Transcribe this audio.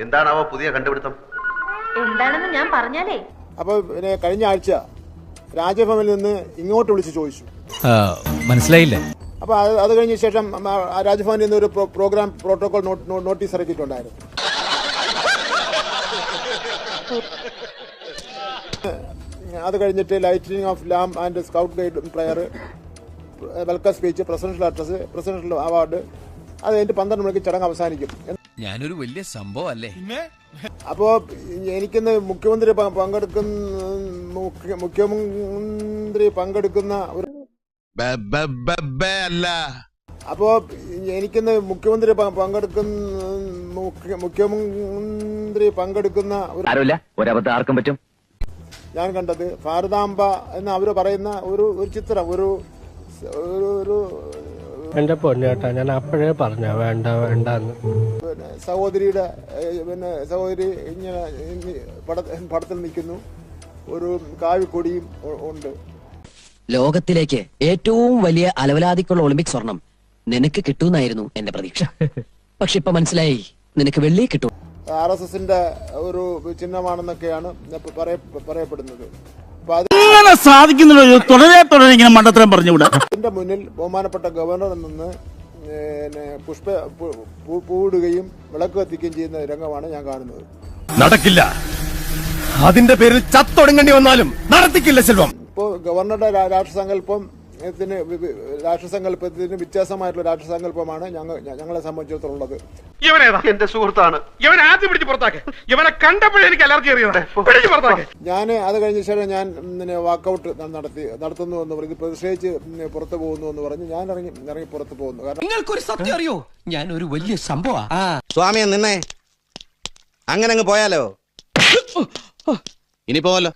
എന്താണാവോ പുതിയ കണ്ടുപിടുത്തം? എന്താണെന്ന് ഞാൻ പറഞ്ഞാലേ. അപ്പൊ പിന്നെ കഴിഞ്ഞ ആഴ്ച രാജഭവനിൽ നിന്ന് ഇങ്ങോട്ട് വിളിച്ച് ചോദിച്ചു. മനസ്സിലായില്ല. അപ്പൊ അത് അത് കഴിഞ്ഞ ശേഷം രാജ്ഭവനിൽ നിന്ന് ഒരു പ്രോ- പ്രോഗ്രാം പ്രോട്ടോകോൾ നോട്ടീസ് ഇറക്കിയിട്ടുണ്ടായിരുന്നു. അത് കഴിഞ്ഞിട്ട് lighting of lamp and scout guide prayer welcome speech presidential address presidential award അത് കഴിഞ്ഞിട്ട് പന്ത്രണ്ട് മണിക്ക് ചടങ്ങ് അവസാനിക്കും. ഞാനൊരു വലിയ സംഭവം അല്ലേ അപ്പോ എനിക്കിന്ന് മുഖ്യമന്ത്രി പങ്കെടുക്കുന്ന മുഖ്യമന്ത്രി പങ്കെടുക്കുന്ന ഒരു അല്ല. അപ്പോ എനിക്കിന്ന് മുഖ്യമന്ത്രി പങ്കെടുക്കുന്ന മുഖ്യമന്ത്രി പങ്കെടുക്കുന്ന ഒരബദ്ധം ആർക്കും പറ്റും. ഞാൻ കണ്ടത് ഭാരതാംബ എന്ന് അവർ പറയുന്ന ഒരു ഒരു ചിത്രം ഒരു ഒരു എന്റെ പൊന്നേട്ടാ ഞാൻ അപ്പോഴേ പറഞ്ഞ വേണ്ട വേണ്ടെന്ന്. പിന്നെ സഹോദരിയുടെ പിന്നെ സഹോദരി ഇങ്ങനെ ഇങ്ങ- പടത്തിൽ നിൽക്കുന്നു. ഒരു കാവിക്കൊടിയും ഉണ്ട്. ലോകത്തിലേക്ക് ഏറ്റവും വലിയ അലവലാതിക്കുള്ള ഒളിമ്പിക് സ്വർണം നിനക്ക് കിട്ടുമെന്നായിരുന്നു എന്റെ പ്രതീക്ഷ. പക്ഷെ ഇപ്പൊ മനസ്സിലായി നിനക്ക് വെള്ളി കിട്ടും. ആർ എസ് എസിന്റെ ഒരു ചിഹ്നമാണെന്നൊക്കെയാണ് പറയപ്പെടുന്നത്. ഇങ്ങനെ സാധിക്കുന്നുള്ളൂ തുടരെ തുടരെ ഇങ്ങനെ മണ്ടത്തരം പറഞ്ഞുകൂടാ. എന്റെ മുന്നിൽ ബഹുമാനപ്പെട്ട ഗവർണർ നിന്ന് പുഷ്പ പൂവിടുകയും വിളക്ക് കത്തിക്കുകയും ചെയ്യുന്ന രംഗമാണ് ഞാൻ കാണുന്നത്. നടക്കില്ല. അതിന്റെ പേരിൽ ചത്തൊടുങ്ങേണ്ടി വന്നാലും നടത്തിക്കില്ല സെൽവം ഇപ്പോ ഗവർണറുടെ രാഷ്ട്രസങ്കല്പം ത്തിന് രാഷ്ട്രസങ്കല്പത്തിന് വ്യത്യാസമായിട്ടുള്ള രാഷ്ട്രസങ്കല്പമാണ് ഞങ്ങൾ ഞങ്ങളെ സംബന്ധിച്ചിടത്തോളം ഇവനേതാ എന്റെ സുഹൃത്താണ്. ഇവൻ ആദ്യം പിടിച്ച് പുറത്താക്കെ. ഇവനെ കണ്ടപ്പോഴേ എനിക്ക് അലർജി അറിയുന്നത് ഞാൻ അത് കഴിഞ്ഞ ശേഷം ഞാൻ പിന്നെ വാക്കൗട്ട് നടത്തി നടത്തുന്നു എന്ന് പറഞ്ഞ് പ്രതിഷേധിച്ച് പുറത്തു പോകുന്നു എന്ന് പറഞ്ഞ് ഞാൻ ഇറങ്ങി ഇറങ്ങി പുറത്തു പോകുന്നു. കാരണം നിങ്ങൾക്കൊരു സത്യം അറിയോ? ഞാൻ ഒരു വലിയ സംഭവം. സ്വാമിയെ നിന്നേ അങ്ങനെ അങ്ങ് പോയാലോ ഇനി പോവല്ലോ.